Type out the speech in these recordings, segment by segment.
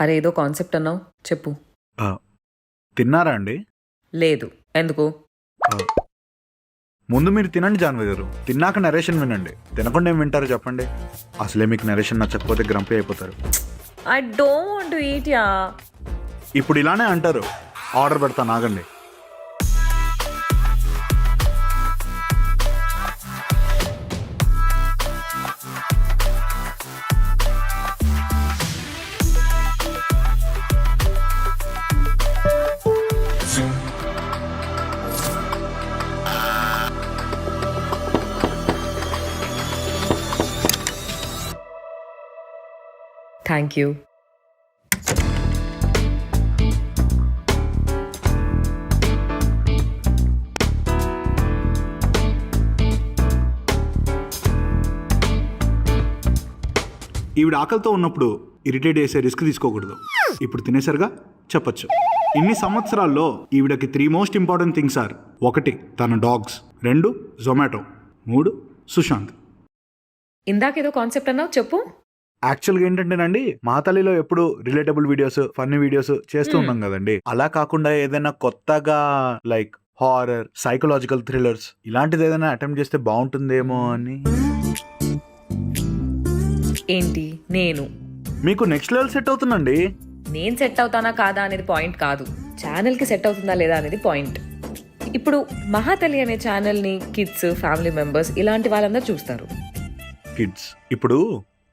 అరే ఏదో కాన్సెప్ట్ అన్నావు. చెప్పు. తిన్నారా అండి? లేదు. ఎందుకు? ముందు మీరు తినండి జాన్వి గారు. తిన్నాక నరేషన్ వినండి. తినకుండా ఏం వింటారో చెప్పండి? అసలే మీకు నరేషన్ నచ్చకపోతే గ్రంపి అయిపోతారు. ఐ డోంట్ ఈట్ యా ఇప్పుడు ఇలానే అంటారు. ఆర్డర్ పెడతాను ఆగండి థ్యాంక్ యూ ఈవిడ ఆకలితో ఉన్నప్పుడు ఇరిటేట్ చేసే రిస్క్ తీసుకోకూడదు. ఇప్పుడు తినేసరిగా చెప్పొచ్చు. ఇన్ని సంవత్సరాల్లో ఈవిడకి three most important things are ఒకటి తన డాగ్స్ రెండు జొమాటో మూడు సుశాంత్. ఇందాకేదో కాన్సెప్ట్ అన్నావు చెప్పు. యాక్చువల్గా ఏంటంటేనండి మా తల్లిలో ఎప్పుడు రిలేటబుల్ వీడియోస్ ఫన్నీ వీడియోస్ చేస్తూ. ఉన్నాం కదండి. అలా కాకుండా ఏదైనా కొత్తగా లైక్ హారర్ సైకలాజికల్ థ్రిల్లర్స్ ఇలాంటిది ఏదైనా అటెంప్ట్ చేస్తే బాగుంటుందేమో అని. ఏంటి? నేను. మీకు నెక్స్ట్ లెవెల్ సెట్ అవుతుందండి. నేను సెట్ అవుతానా కాదా అనేది పాయింట్ కాదు. ఛానల్కి సెట్ అవుతుందా లేదా అనేది పాయింట్ ఇప్పుడు మహాతల్లి అనే ఛానల్ని కిడ్స్ ఫ్యామిలీ మెంబర్స్ ఇలాంటి వాళ్ళందరూ చూస్తారు. కిడ్స్ ఇప్పుడు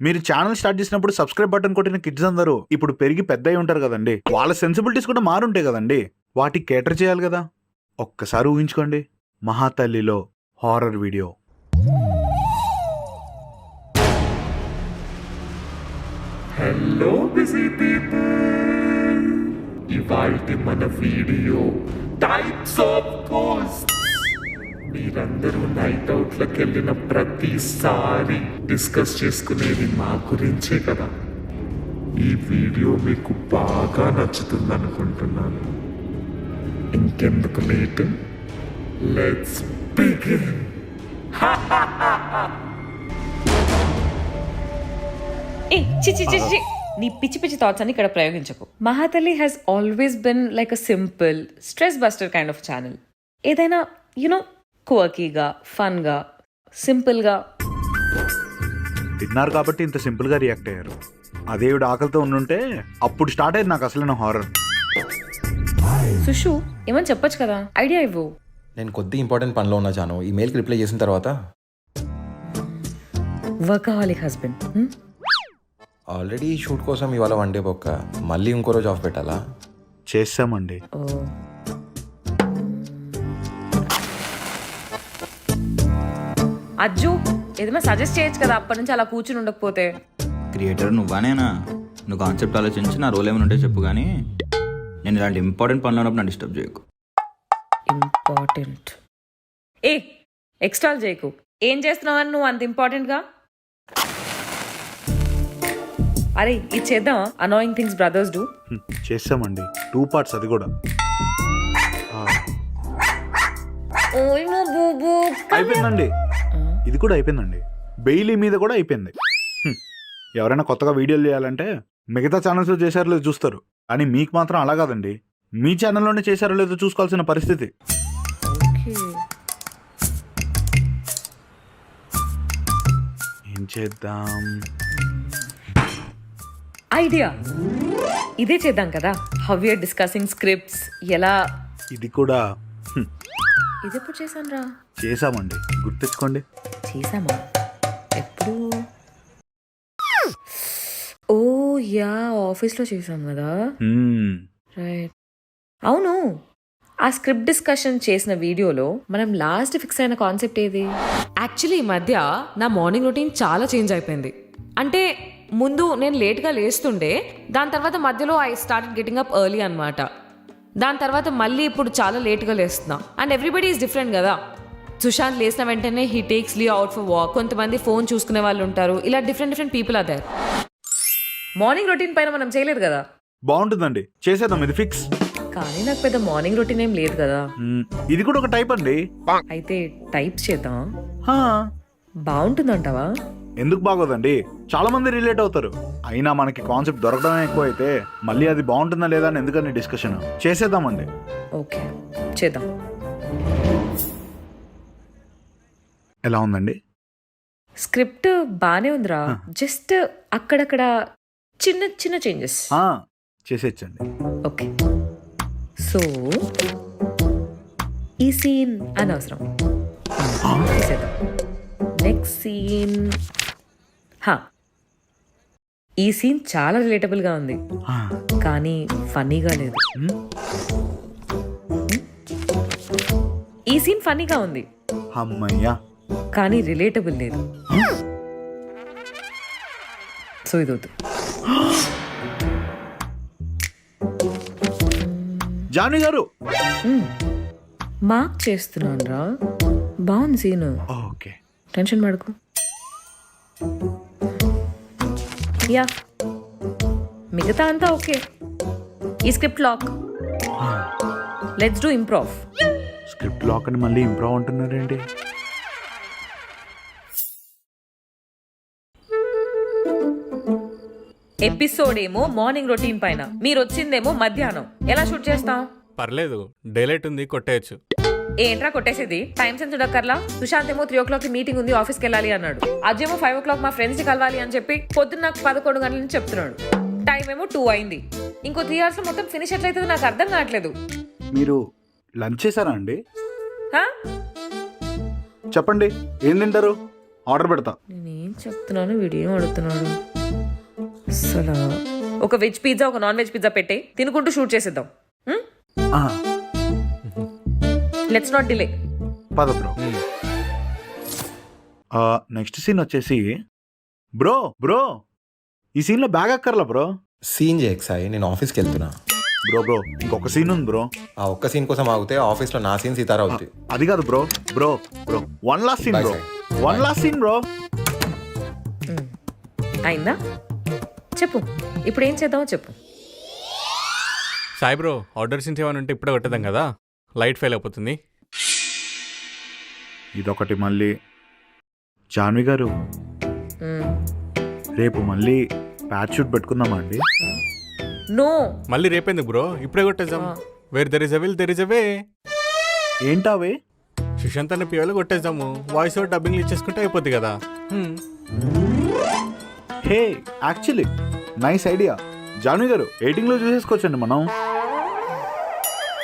మీరు ఛానల్ స్టార్ట్ చేసినప్పుడు సబ్స్క్రైబ్ బటన్ కొట్టిన కిడ్స్ అందరూ ఇప్పుడు పెరిగి పెద్ద అయి ఉంటారు కదండి. వాళ్ళ సెన్సిబిలిటీస్ కూడా మారుంటాయి కదండి. వాటికి కేటర్ చేయాలి కదా. ఒక్కసారి ఊహించుకోండి. మహాతల్లిలో horror video hello busy people ఇవాల్టి మన వీడియో టైప్స్ ఆఫ్ గోస్ట్ మీరందరూ నైట్ అవుట్లకు వెళ్ళిన ప్రతిసారి డిస్కస్ చేసుకునేది మా గురించే కదా. ఈ వీడియో మీకు బాగా నచ్చుతుంది అనుకుంటున్నాను ఇంకెందుకు లేట్ లెట్స్ బిగిన్ ఏ చి చి చి చి. నీ పిచ్చి పిచ్చి థాట్స్ అని ఇక్కడ ప్రయోగించకు. Mahathalli has always been like a simple stress buster kind of channel ఏదైనా యునో కువకీగా ఫన్గా సింపుల్గా. తిన్నారు కాబట్టి ఇంత సింపుల్గా రియాక్ట్ అయ్యారు. అదే ఈవిడ ఆకలితో ఉండుంటే అప్పుడు స్టార్ట్ అయ్యేది నాకు అసలైన హారర్. సుషు ఏమని చెప్పొచ్చు కదా? ఐడియా ఇవ్వు. నేను కొద్ది ఇంపార్టెంట్ పనిలో ఉన్నా జాను. ఈ మెయిల్కి రిప్లై చేసిన తర్వాత. వర్కహాలిక్ హస్బెండ్ ఆల్రెడీ షూట్ కోసం ఇవాళ వన్ డే బొక్క. మళ్ళీ ఇంకో రోజు ఆఫ్ పెట్టాలా? చేసామండి ఓ. అజ్జు ఏదైనా సజెస్ట్ చేయొచ్చు కదా అప్పటి నుంచి అలా కూర్చుని ఉండకపోతే. క్రియేటర్ నువ్వానేనా నువ్వు కాన్సెప్ట్ ఆలోచించి నా రోల్ ఏమైనా ఉంటే చెప్పు కానీ నేను ఇలాంటి ఇంపార్టెంట్ పనులు ఉన్నప్పుడు నన్ను డిస్టర్బ్ చేయకు. ఇంపార్టెంట్ ఏ ఎక్స్ట్రాల్ చేయకు. ఏం చేస్తున్నావని నువ్వు అంత ఇంపార్టెంట్గా అరే ఇది చేద్దామా? అనాయింగ్ థింగ్స్ బ్రదర్స్ డూ హ్మ్, చేసామండి టూ పార్ట్స్ అది కూడా. అయిపోయిందండి. ఇది కూడా అయిపోయిందండి. బెయిలీ మీద కూడా అయిపోయింది. ఎవరైనా కొత్తగా వీడియోలు చేయాలంటే మిగతా ఛానల్స్ చేశారో లేదో చూస్తారు. కానీ మీకు మాత్రం అలా కాదండి. మీ ఛానల్లోనే చేశారో లేదో చూసుకోవాల్సిన పరిస్థితి. ఏం చేద్దాం? ఐడియా! ఇదే చేద్దాం కదా. హౌ యూర్ డిస్కసింగ్ స్క్రిప్ట్స్ ఎలా? ఇది కూడా ఇది ఎప్పుడు చేశాను రా చేసామండి గుర్తెచ్చుకోండి. చేసామా ఎప్పుడు? ఓ యా ఆఫీస్లో చేసాం కదా. హ్మ్, రైట్. అవును ఆ స్క్రిప్ట్ డిస్కషన్ చేసిన వీడియోలో మనం లాస్ట్ ఫిక్స్ అయిన కాన్సెప్ట్ ఏది? యాక్చువల్లీ ఈ మధ్య నా మార్నింగ్ రొటీన్ చాలా చేంజ్ అయిపోయింది. అంటే ముందు నేను లేట్గా లేస్తుండే దాని తర్వాత మధ్యలో I start getting up early అనమాట దాని తర్వాత మళ్ళీ ఇప్పుడు చాలా లేట్గా లేస్తున్నా. అండ్ ఎవ్రీబడి ఈజ్ డిఫరెంట్ కదా. సుశాంత్ లేచిన వెంటనే he takes Lee out for walk కొంతమంది ఫోన్ చూసుకునే వాళ్ళు ఉంటారు. ఇలా డిఫరెంట్ డిఫరెంట్ పీపుల్ అదారు మార్నింగ్ రొటీన్ పైన మనం చేయలేదు కదా? బాగుంటుందండి. చేసేద్దాం ఇది ఫిక్స్ కానీ నాకు పెద్ద మార్నింగ్ రొటీన్ ఏం లేదు కదా. ఇది కూడా ఒక టైప్ అండి. అయితే టైప్స్ చేద్దాం. హా, బాగుంటుందంటావా? ఎందుకు బాగోదండి? చాలా మంది రిలేట్ అవుతారు. అయినా మనకి కాన్సెప్ట్ దొరకడమే ఎక్కువ అయితే మళ్ళీ అది బాగుంటుందా లేదా అని ఎందుకని డిస్కషన్ చేసేద్దామండి. ఓకే చేద్దాం. ఎలా ఉందండి? స్క్రిప్ట్ బానే ఉందిరా. జస్ట్ అక్కడక్కడ చిన్న చిన్న చేంజెస్. ఆ, చేసేయచ్చండి. ఓకే. సో ఈ సీన్ అనవసరం. తీసేద్దాం. Next scene. హా. ఈ సీన్ చాలా రిలేటబుల్గా ఉంది. కానీ ఫన్నీగా లేదు. ఈ సీన్ ఫన్నీగా ఉంది. అమ్మయ్యా. కానీ రిలేటబుల్ లేదు. సో ఇది వద్దు జానీ గారు మార్క్ చేస్తున్నాను రా. బాగుంది సీన్. ఓకే. టెన్షన్ పడకు. యా. మిగతా అంతా ఓకే. ఈ script lock. Let's do improve script lock అని మళ్ళీ ఇంప్రూవ్ అంటున్నారేంటి? ఎపిసోడ్ ఏమో మార్నింగ్ రొటీన్ పైన. మీరు వచ్చిందేమో మధ్యాహ్నం. ఎలా షూట్ చేస్తాం? పర్లేదు డైలైట్ ఉంది కొట్టేయచ్చు. ఏంట్రా కొట్టేసేది? టైం సెన్స్ ఉండక్కర్లా? సుశాంత్ ఏమో త్రీ ఓ క్లాక్ మీటింగ్ ఉంది ఆఫీస్కి వెళ్ళాలి అన్నాడు. అజేమో ఫైవ్ ఓ క్లాక్ మా ఫ్రెండ్స్ని కలవాలి అని చెప్పి పొద్దున్న నాకు పదకొండు గంటల నుంచి చెప్తున్నాడు. టైం ఏమో టూ అయింది. ఇంకో త్రీ అవర్స్ మొత్తం ఫినిష్ ఎట్లయితే నాకు అర్థం కావట్లేదు. మీరు లంచ్ చేశారా అండి? హా? చెప్పండి ఏం తింటారు? ఆర్డర్ పెడతా. నేనేం చెప్తున్నాను వీడు ఏం అడుగుతున్నాడు? అసలు ఒక వెజ్ పిజ్జా ఒక నాన్ వెజ్ పిజ్జా పెట్టే తినుకుంటూ షూట్ చేసేద్దాం. ఆ, లెట్స్ నాట్ డిలే పద బ్రో నెక్స్ట్ సీన్ వచ్చేసి బ్రో బ్రో ఈ సీన్లో బ్యాగ్ అక్కర్లా బ్రో సీన్ చేయకు సాయి. నేను ఆఫీస్కి వెళ్తున్నా. బ్రో బ్రో ఇంకొక సీన్ ఉంది బ్రో ఆ ఒక్క సీన్ కోసం ఆగితే ఆఫీస్లో నా సీన్ సీతారా అవుతుంది అది కాదు bro bro bro one last scene bro. One last scene bro అయిందా? చెప్పు. ఇప్పుడు ఏం చేద్దామో చెప్పు. సాయి బ్రో ఆర్డర్ సీన్స్ ఏమైనా ఉంటే ఇప్పుడే కొట్టేద్దాం కదా? లైట్ ఫెయిల్ అయిపోతుంది. ఇదొకటి మళ్ళీ. జాన్వి గారు. మ్మ్. రేపు మళ్ళీ ప్యాచ్ షూట్ పెట్టుకుందామా అండి? నో. మళ్ళీ రేపేందుకు బ్రో? ఇప్పుడే కొట్టేద్దాం. Where there is a will there is a way? ఏంటావే Sushant అన్న పిల్లలు కొట్టేద్దాము. వాయిస్ ఓవర్ డబ్బింగ్ ఇచ్చేసుకుంటే అయిపోద్ది కదా. హ్మ్. Hey actually nice idea Janhvi గారు ఎయిటింగ్లో చూసేసుకోవచ్చండి మనం.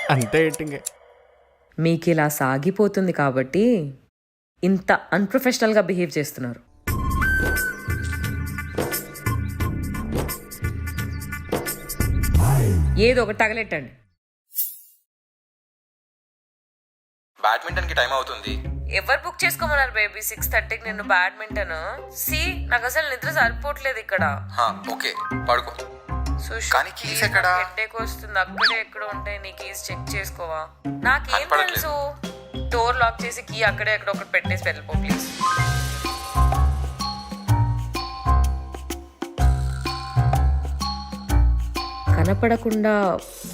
అంతే ఎట్టింగే మీకు ఇలా సాగిపోతుంది కాబట్టి ఇంత అన్ప్రొఫెషనల్గా బిహేవ్ చేస్తున్నారు. ఏదో ఒకటి తగలెట్టండి. బ్యాడ్మింటన్కి టైం అవుతుంది. ఎవరు బుక్ చేసుకోమన్నారు బేబీ? సిక్స్ థర్టీకి నిన్ను బ్యాడ్మింటన్. సి నాకు అసలు నిద్ర సరిపోవట్లేదు ఇక్కడ. ఓకే పడుకో. సుష్, కానీ keys please ఎక్కడా? నాకు headache వస్తుంది. అక్కడే ఎక్కడ ఉంటాయి. నీ కీస్ చెక్ చేసుకోవా? నాకేం కనపడట్లేదు. తెలుసు? డోర్ లాక్ చేసి కీ అక్కడే ఎక్కడ ఒకటి పెట్టేసి వెళ్ళిపో ప్లీజ్ కనపడకుండా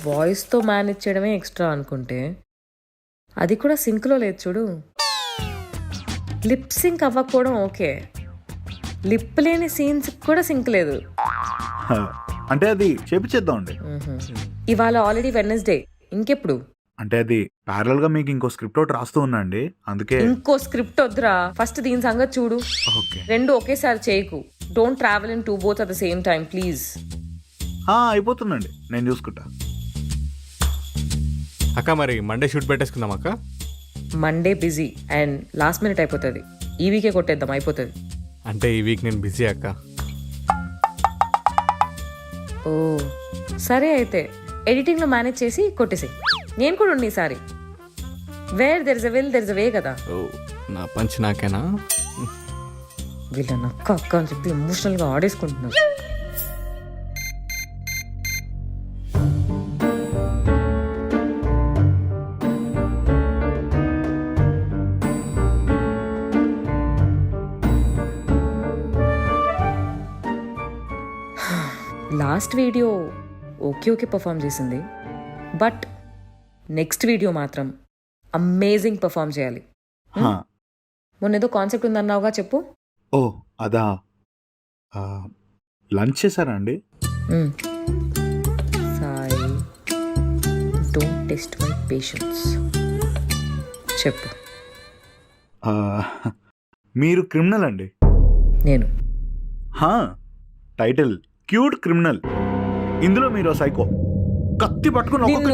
వాయిస్తో మేనేజ్ చేయడమే ఎక్స్ట్రా అనుకుంటే. అది కూడా సింక్లో లేదు చూడు. లిప్ సింక్ అవ్వకపోవడం ఓకే. లిప్ లేని సీన్స్ కూడా సింక్ లేదు. అంటే అది చేపించేద్దామండి ఇవాళ ఆల్రెడీ వెనస్డే ఇంకెప్పుడు? అంటే అది ప్యారల్గా మీకు ఇంకో స్క్రిప్ట్ ఒకటి రాస్తూ ఉన్నా అండి. అందుకే ఇంకో స్క్రిప్ట్ వద్దురా. ఫస్ట్ దీని సంగతి చూడు. ఓకే. రెండు ఒకేసారి చేయకు. Don't travel in two both at the same time please అయిపోతుందండి. నేను చూసుకుంటా. అక్క మరి మండే షూట్ పెట్టేసుకుందాం అక్క. Monday busy and last minute అయిపోతుంది. ఈ వీకే కొట్టేద్దాం అయిపోతుంది. అంటే ఈ వీక్ నేను బిజీ అక్క. ఓ సరే అయితే ఎడిటింగ్లో మేనేజ్ చేసి కొట్టేసి నేను కూడా ఉండి ఈసారి where there is a will there is a way కదా. ఓ నా పంచ్ నాకేనా? వీళ్ళ నక్క అక్క అని చెప్పి ఎమోషనల్గా ఆడేసుకుంటున్నారు. Last video okay okay perform చేసింది. బట్ నెక్స్ట్ వీడియో మాత్రం అమేజింగ్ పర్ఫామ్ చేయాలి. హ, మొన్న ఏదో కాన్సెప్ట్ ఉందన్నావుగా చెప్పు. ఓ అదా? లంచ్ చేశారా అండి? Sai don't test my patience చెప్పు. మీరు క్రిమినల్ అండి? నేను. హా టైటిల్. Cute criminal. ఇందులో మీరు సైకో. కత్తి పట్టుకుని ఒక్కొక్క